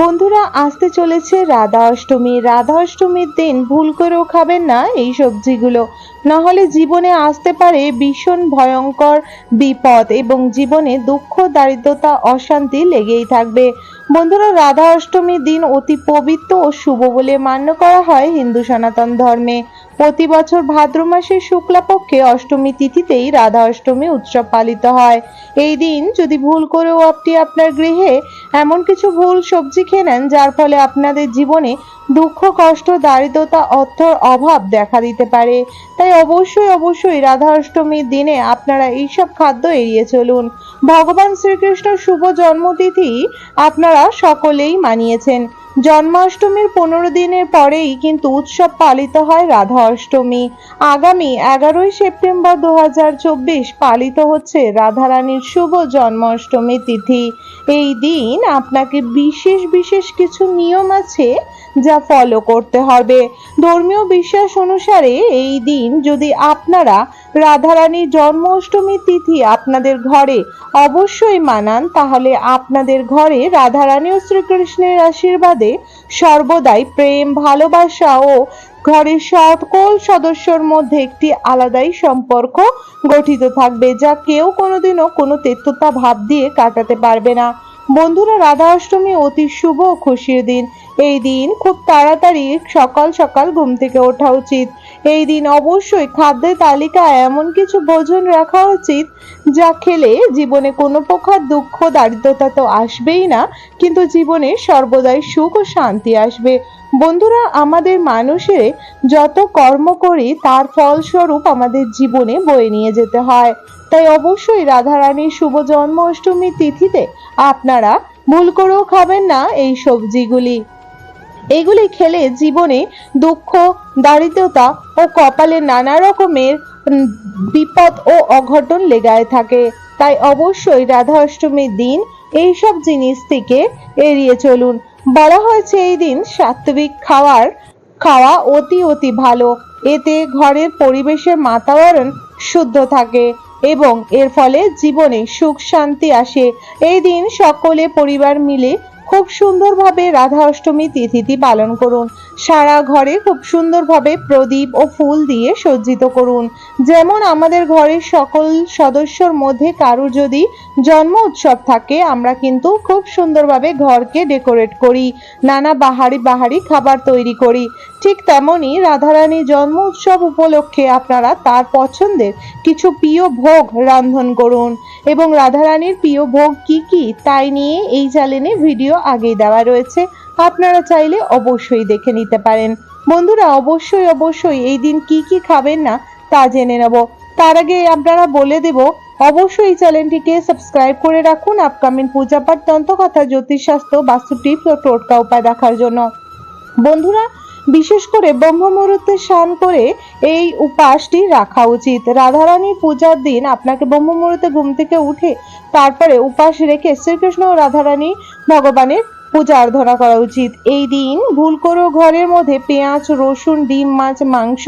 বন্ধুরা, আসতে চলেছে রাধা অষ্টমী। রাধা অষ্টমীর দিন ভুল করেও খাবেন না এই সবজিগুলো। নাহলে জীবনে আসতে পারে ভীষণ ভয়ঙ্কর বিপদ এবং জীবনে দুঃখ, দারিদ্রতা, অশান্তি লেগেই থাকবে। বন্ধুরা, রাধা অষ্টমীর দিন অতি পবিত্র ও শুভ বলে মান্য করা হয় হিন্দু সনাতন ধর্মে। প্রতি বছর ভাদ্র মাসের শুক্লাপক্ষে অষ্টমী তিথিতেই রাধা অষ্টমী উৎসব পালিত হয়। এই দিন যদি ভুল করেও আপনি আপনার গৃহে এমন কিছু ভুল সবজি খেয়ে নেন, যার ফলে আপনাদের জীবনে দুঃখ, কষ্ট, দারিদ্রতা, অর্থর অভাব দেখা দিতে পারে। তাই অবশ্যই অবশ্যই রাধা অষ্টমীর দিনে আপনারা এইসব খাদ্য এড়িয়ে চলুন। ভগবান শ্রীকৃষ্ণ শুভ জন্মতিথি আপনারা সকলেই মানিয়েছেন। জন্মাষ্টমীর পনেরো দিনের পরেই কিন্তু উৎসব পালিত হয় রাধা অষ্টমী আগামী এগারোই সেপ্টেম্বর দু হাজার চব্বিশ পালিত হচ্ছে রাধারানীর শুভ জন্মাষ্টমী তিথি। এই দিন আপনাকে বিশেষ বিশেষ কিছু নিয়ম আছে যা ফলো করতে হবে। ধর্মীয় বিশ্বাস অনুসারে এই দিন যদি আপনারা রাধারানীর জন্মাষ্টমী তিথি আপনাদের ঘরে অবশ্যই মানান, তাহলে আপনাদের ঘরে রাধারানী ও শ্রীকৃষ্ণের আশীর্বাদে সর্বদাই প্রেম, ভালোবাসা ও ঘরের সকল সদস্যর মধ্যে একটি আলাদাই সম্পর্ক গঠিত থাকবে, যা কেউ কোনোদিনও কোনো তেত্ততা ভাব দিয়ে কাটাতে পারবে না। বন্ধুরা, রাধা অষ্টমী অতি শুভ ও খুশির দিন। এই দিন খুব তাড়াতাড়ি সকাল সকাল ঘুম থেকে ওঠা উচিত। এই দিন অবশ্যই খাদ্যের তালিকায় এমন কিছু ভোজন রাখা উচিত যা খেলে জীবনে কোনো প্রকার দুঃখ, দারিদ্রতা তো আসবেই না, কিন্তু জীবনে সর্বদাই সুখ ও শান্তি আসবে। বন্ধুরা, আমাদের মানুষের যত কর্ম করি, তার ফলস্বরূপ আমাদের জীবনে বয়ে নিয়ে যেতে হয়। তাই অবশ্যই রাধারানীর শুভ জন্মাষ্টমী তিথিতে আপনারা ভুল করেও খাবেন না এই সবজিগুলি। এগুলি খেলে জীবনে দুঃখ, দারিদ্রতা ও কপালে নানা রকমের বিপদ ও অঘটন লেগায় থাকে। তাই অবশ্যই রাধা অষ্টমীর দিন এইসব জিনিস থেকে এড়িয়ে চলুন। বলা হয়েছে এই দিন সাত্বিক খাওয়ার, খাওয়া অতি অতি ভালো। এতে ঘরের পরিবেশের বাতাবরণ শুদ্ধ থাকে এবং এর ফলে জীবনে সুখ শান্তি আসে। এই দিন সকলে পরিবার মিলে খুব সুন্দরভাবে রাধা অষ্টমী তিথিটি পালন করুন। সারা ঘরে খুব সুন্দরভাবে প্রদীপ ও ফুল দিয়ে সজ্জিত করুন। যেমন আমাদের ঘরের সকল সদস্যর মধ্যে কারুর যদি জন্ম উৎসব থাকে, আমরা কিন্তু খুব সুন্দরভাবে ঘরকে ডেকোরেট করি, নানা বাহারি বাহারি খাবার তৈরি করি। ঠিক তেমনই রাধারানী জন্ম উৎসব উপলক্ষে আপনারা তার পছন্দের কিছু প্রিয় ভোগ রান্ধন করুন। এবং রাধারানীর প্রিয় ভোগ কি কি, তাই নিয়ে এই চ্যানেলে ভিডিও আগেই দেওয়া রয়েছে। আপনারা চাইলে অবশ্যই দেখে নিতে পারেন। বন্ধুরা, অবশ্যই অবশ্যই এই দিন কি কি খাবেন না তা জেনে নেব। তার আগে আপনারা বলে দেব, অবশ্যই চ্যানেলটিকে সাবস্ক্রাইব করে রাখুন আপকামিং পূজাপাঠ তন্ত্রকথা জ্যোতিষশাস্ত্র, বাস্তু টিপস ও টোটকা উপায় দেখার জন্য। বন্ধুরা, বিশেষ করে ব্রহ্ম মুহূর্তে স্নান করে এই উপাসটি রাখা উচিত। রাধারানীর পূজার দিন আপনাকে ব্রহ্ম মুহূর্তে ঘুম থেকে উঠে তারপরে উপাস রেখে শ্রীকৃষ্ণ ও রাধারানী ভগবানের পূজা আরাধনা করা উচিত। এই দিন ভুল করেও ঘরের মধ্যে পেঁয়াজ, রসুন, ডিম, মাছ, মাংস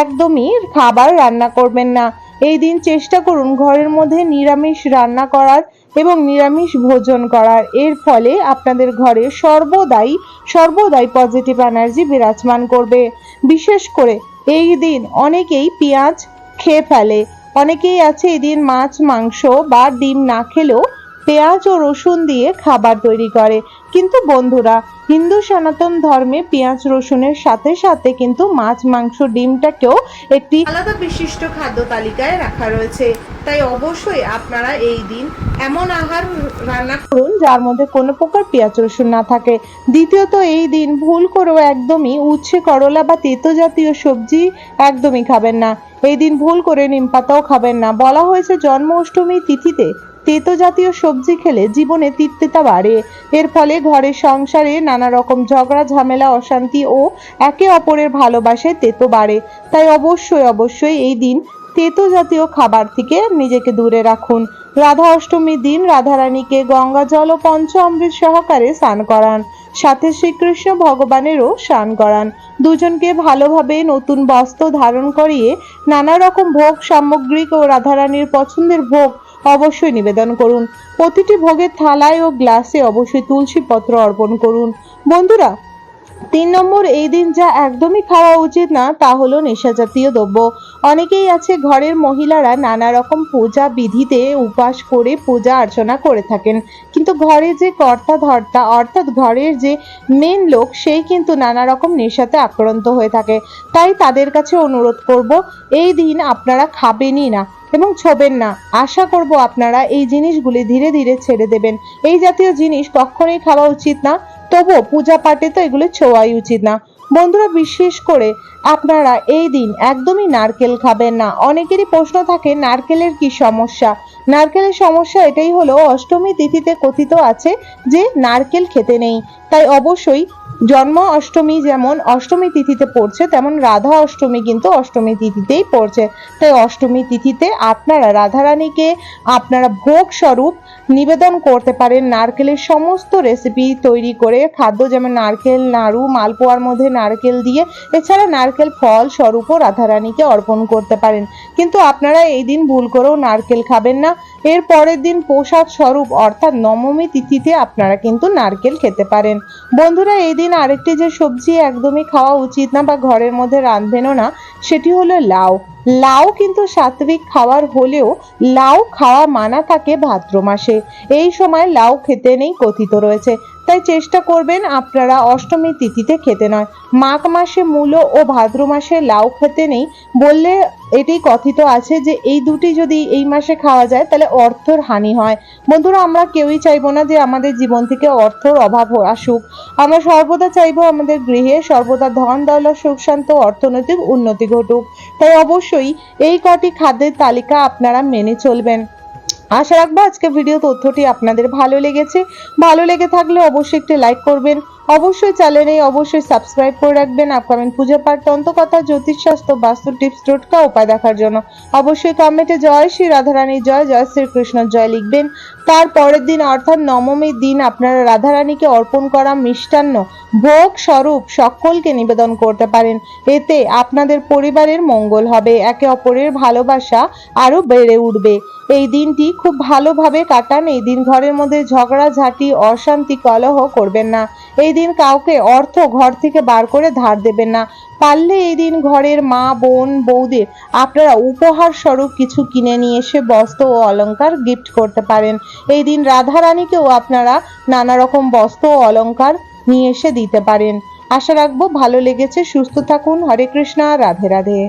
একদমই খাবার রান্না করবেন না। এই দিন চেষ্টা করুন ঘরের মধ্যে নিরামিষ রান্না করার এবং নিরামিষ ভোজন করার। এর ফলে আপনাদের ঘরে সর্বদাই সর্বদাই পজিটিভ এনার্জি বিরাজমান করবে। বিশেষ করে এই দিন অনেকেই পেঁয়াজ খেয়ে ফেলে। অনেকেই আছে এই দিন মাছ, মাংস বা ডিম না খেলেও পেঁয়াজ ও রসুন দিয়ে খাবার তৈরি করে। কিন্তু বন্ধুরা, হিন্দু সনাতন ধর্মে পেঁয়াজ রসুনের সাথে সাথে কিন্তু মাছ, মাংস, ডিমটাকেও একটি আলাদা বিশিষ্ট খাদ্য তালিকায় রাখা রয়েছে। তাই অবশ্যই আপনারা এই দিন এমন আহার রান্না করুন যার মধ্যে কোনো প্রকার পেঁয়াজ রসুন না থাকে। দ্বিতীয়ত, এই দিন ভুল করেও একদমই উচ্ছে, করলা বা তেতো জাতীয় সবজি একদমই খাবেন না। এই দিন ভুল করে নিম পাতাও খাবেন না। বলা হয়েছে জন্ম অষ্টমী তিথিতে তেতো জাতীয় সবজি খেলে জীবনে তিক্ততা বাড়ে। এর ফলে ঘরের সংসারে নানা রকম ঝগড়া, ঝামেলা, অশান্তি ও একে অপরের ভালোবাসায় তেতো বাড়ে। তাই অবশ্যই অবশ্যই এই দিন তেতো জাতীয় খাবার থেকে নিজেকে দূরে রাখুন। রাধা অষ্টমীর দিন রাধারানীকে গঙ্গা জল ও পঞ্চ অমৃত সহকারে স্নান করান। সাথে শ্রীকৃষ্ণ ভগবানেরও স্নান করান। দুজনকে ভালোভাবে নতুন বস্ত্র ধারণ করিয়ে নানা রকম ভোগ সামগ্রিক ও রাধারানীর পছন্দের ভোগ অবশ্যই নিবেদন করুন। প্রতিটি ভোগের থালায় ও গ্লাসে অবশ্যই তুলসী পত্র অর্পণ করুন। বন্ধুরা, তিন নম্বর, এই দিন যা একদমই খাওয়া উচিত না, তা হলো নেশা জাতীয় দ্রব্য। অনেকেই আছে, ঘরের মহিলারা নানা রকম পূজা বিধিতে উপাস করে পূজা অর্চনা করে থাকেন। কিন্তু ঘরে যে কর্তা ধর্তা, অর্থাৎ ঘরের যে মেন লোক, সেই কিন্তু নানা রকম নেশাতে আক্রান্ত হয়ে থাকে। তাই তাদের কাছে অনুরোধ করব, এই দিন আপনারা খাবেনই না। এবং ছোবেন না। আশা করব আপনারা এই জিনিসগুলি ধীরে ধীরে ছেড়ে দেবেন। এই জাতীয় জিনিস কখনোই খাওয়া উচিত না, তবুও পূজা পাঠে তো এগুলো ছোঁয়াই উচিত না। বন্ধুরা, বিশেষ করে আপনারা এই দিন একদমই নারকেল খাবেন না। অনেকেরই প্রশ্ন থাকে, নারকেলের কি সমস্যা? নারকেলের সমস্যা এটাই হলো, অষ্টমী তিথিতে কথিত আছে যে নারকেল খেতে নেই। তাই অবশ্যই জন্ম অষ্টমী যেমন অষ্টমী তিথিতে পড়ছে, তেমন রাধা অষ্টমী কিন্তু অষ্টমী তিথিতেই পড়ছে। তাই অষ্টমী তিথিতে আপনারা রাধারানীকে আপনারা ভোগ স্বরূপ নিবেদন করতে পারেন। নারকেলের সমস্ত রেসিপি তৈরি করে খাদ্য যেমন নারকেল, নাড়ু, মালপোয়ার মধ্যে নারকেল দিয়ে, এছাড়া নারকেল ফল স্বরূপও রাধারানীকে অর্পণ করতে পারেন। কিন্তু আপনারা এই দিন ভুল করেও নারকেল খাবেন না। এর পরের দিন প্রসাদ স্বরূপ অর্থাৎ নবমী তিথিতে আপনারা কিন্তু নারকেল খেতে পারেন। বন্ধুরা, এই দিন আরেকটি যে সবজি একদমই খাওয়া উচিত না বা ঘরের মধ্যে রাঁধবেনও না, সেটি হলো লাউ। লাউ কিন্তু সাত্বিক খাওয়ার হলেও লাউ খাওয়া মানা থাকে ভাদ্র মাসে। এই সময় লাউ খেতে নেই কথিত রয়েছে। তাই চেষ্টা করবেন আপনারা অষ্টমী তিথিতে খেতে নয়। মাঘ মাসে মূলো ও ভাদ্র মাসে লাউ খেতে নেই বললে এটি কথিত আছে যে এই দুটি যদি এই মাসে খাওয়া যায় তাহলে অর্থর হানি হয়। বন্ধুরা, আমরা কেউই চাইব না যে আমাদের জীবন থেকে অর্থর অভাব আসুক আমরা সর্বদা চাইব আমাদের গৃহে সর্বদা ধন, দৌলত, সুখ, শান্ত অর্থনৈতিক উন্নতি ঘটুক। তাই অবশ্যই এই কটি খাদ্যের তালিকা আপনারা মেনে চলবেন। আশা রাখব আজকে ভিডিও তথ্যটি আপনাদের ভালো লেগেছে। ভালো লেগে থাকলে অবশ্যই একটি লাইক করবেন। অবশ্যই চ্যানেলে অবশ্যই সাবস্ক্রাইব করে রাখবেন। আপকামিং পুজো পাঠ তন্ত্রকথা জ্যোতিষশাস্ত্র বাস্তু টিপস টোটকা উপায় দেখার জন্য। অবশ্যই কমেন্টে জয় শ্রী রাধারানী, জয় জয় শ্রীকৃষ্ণ জয় লিখবেন। তার পরের দিন, অর্থাৎ নবমীর দিন, আপনারা রাধারানীকে অর্পণ করা মিষ্টান্ন ভোগ স্বরূপ সকলকে নিবেদন করতে পারেন। এতে আপনাদের পরিবারের মঙ্গল হবে। একে অপরের ভালোবাসা আরও বেড়ে উঠবে। এই দিনটি খুব ভালোভাবে কাটান। এই দিন ঘরের মধ্যে ঝগড়া ঝাঁটি অশান্তি, কলহ করবেন না। এই দিন কাউকে অর্থ ঘর থেকে বার করে ধার দেবেন না। পারলে এই দিন ঘরের মা, বোন বৌদের আপনারা উপহার স্বরূপ কিছু কিনে নিয়ে এসে বস্ত্র ও অলংকার গিফট করতে পারেন। এই দিন রাধারানীকেও আপনারা নানা রকম বস্ত্র ও অলংকার নিয়ে এসে দিতে পারেন। আশা রাখব ভালো লেগেছে। সুস্থ থাকুন। হরে কৃষ্ণা। রাধে রাধে।